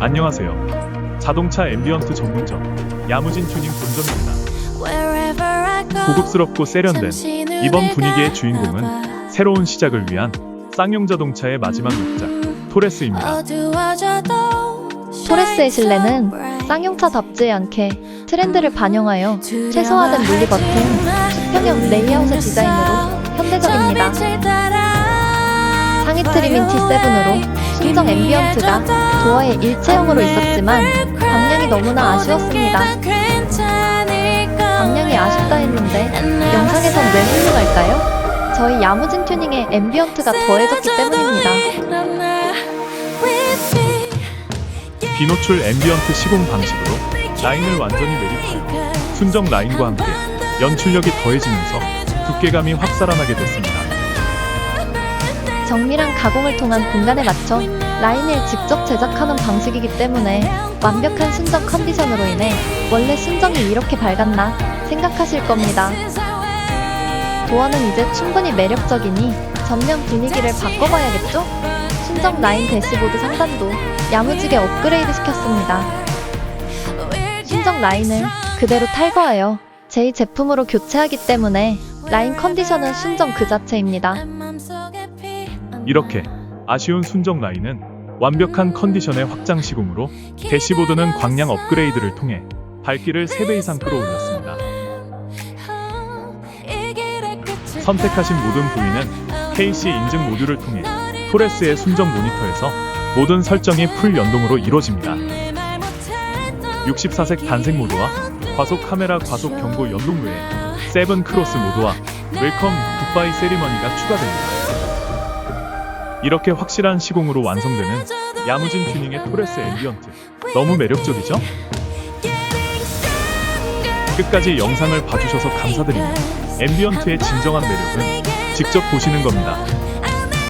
안녕하세요. 자동차 앰비언트 전문점 야무진 튜닝 본점입니다. 고급스럽고 세련된 이번 분위기의 주인공은 새로운 시작을 위한 쌍용 자동차의 마지막 목작 토레스입니다. 토레스의 실내는 쌍용차답지 않게 트렌드를 반영하여 최소화된 물리 버튼, 수평형 레이아웃의 디자인으로 현대적입니다. 상위 트림인 T7으로 순정 앰비언트가 도어에 일체형으로 있었지만 방향이 너무나 아쉬웠습니다. 방향이 아쉽다 했는데 영상에선 왜 훌륭할까요? 저희 야무진 튜닝에 앰비언트가 더해졌기 때문입니다. 비노출 앰비언트 시공 방식으로 라인을 완전히 매립하여 순정 라인과 함께 연출력이 더해지면서 두께감이 확 살아나게 됐습니다. 정밀한 가공을 통한 공간에 맞춰 라인을 직접 제작하는 방식이기 때문에 완벽한 순정 컨디션으로 인해 원래 순정이 이렇게 밝았나 생각하실 겁니다. 도어는 이제 충분히 매력적이니 전면 분위기를 바꿔봐야겠죠? 순정 라인 대시보드 상단도 야무지게 업그레이드 시켰습니다. 순정 라인을 그대로 탈거하여 제 제품으로 교체하기 때문에 라인 컨디션은 순정 그 자체입니다. 이렇게 아쉬운 순정 라인은 완벽한 컨디션의 확장 시공으로 대시보드는 광량 업그레이드를 통해 밝기를 3배 이상 끌어올렸습니다. 선택하신 모든 부위는 KC 인증 모듈을 통해 토레스의 순정 모니터에서 모든 설정이 풀 연동으로 이루어집니다. 64색 단색 모드와 과속 카메라 과속 경고 연동 외에 세븐 크로스 모드와 웰컴 굿바이 세리머니가 추가됩니다. 이렇게 확실한 시공으로 완성되는 야무진 튜닝의 토레스 앰비언트 너무 매력적이죠? 끝까지 영상을 봐주셔서 감사드립니다. 앰비언트의 진정한 매력은 직접 보시는 겁니다.